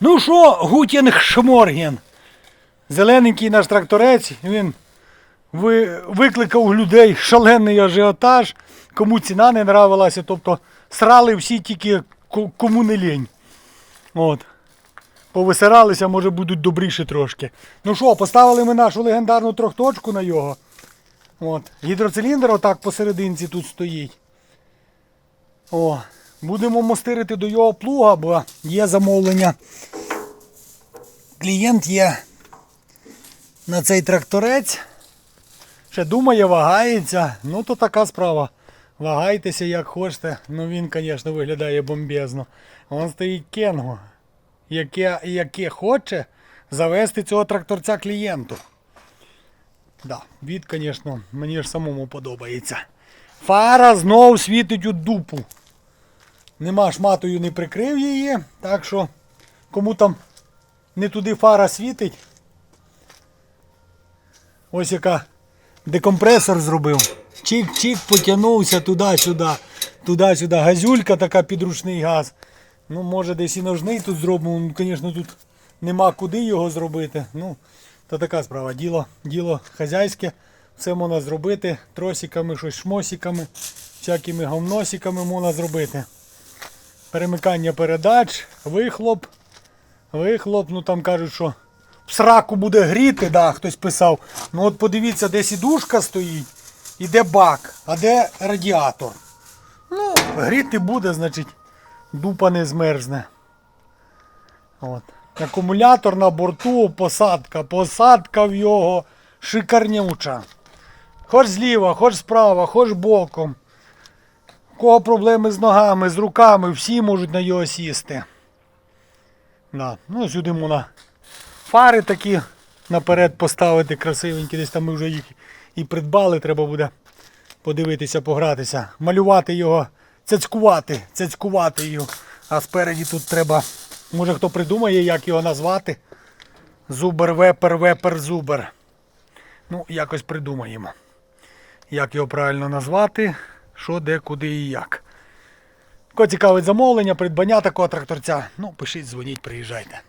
Ну що, Гутінг Шморген? Зелененький наш тракторець, він ви, викликав у людей шалений ажіотаж, кому ціна не нравилася, тобто срали всі тільки кому не лінь. От. Повисиралися, може будуть добріші трошки. Ну що, поставили ми нашу легендарну трьохточку на його. От. Гідроциліндр отак посерединці тут стоїть. О, будемо мостирити до його плуга, бо є замовлення. Клієнт є на цей тракторець. Ще думає, вагається. Ну то така справа. Вагайтеся як хочете. Ну він, звісно, виглядає бомбезно. Вон стоїть Кенго, яке, яке хоче завести цього тракторця клієнту. Да, від, звісно, мені ж самому подобається. Фара знов світить у дупу. Нема шматою не прикрив її, так що кому там не туди фара світить. Ось яка декомпресор зробив. Чик-чик потягнувся туди-сюди. Туди-сюди. Газюлька така підручний газ. Ну, може десь і ножний тут зробимо. Ну, звісно, тут нема куди його зробити. Ну, то така справа. Діло, діло хазяйське. Все можна зробити. Тросиками, щось шмосиками, всякими говносиками можна зробити. Перемикання передач, вихлоп. Вихлоп, ну там кажуть, що в сраку буде гріти, да, хтось писав. Ну от подивіться, де сідушка стоїть і де бак, а де радіатор. Ну, гріти буде, значить, дупа не змерзне. От. Акумулятор на борту, посадка. Посадка в його шикарнюча. Хоч зліва, хоч справа, хоч боком. Кого проблеми з ногами, з руками, всі можуть на його сісти. Да. Ну, сюди можна фари такі наперед поставити красивенькі. Десь там ми вже їх і придбали, треба буде подивитися, погратися. Малювати його, цяцькувати, цяцькувати його. А спереді тут треба. Може хто придумає, як його назвати. Зубер, вепер, вепер, зубер. Ну, якось придумаємо. Як його правильно назвати, що, де, куди і як. Кого цікавить замовлення, придбання такого тракторця, ну пишіть, дзвоніть, приїжджайте.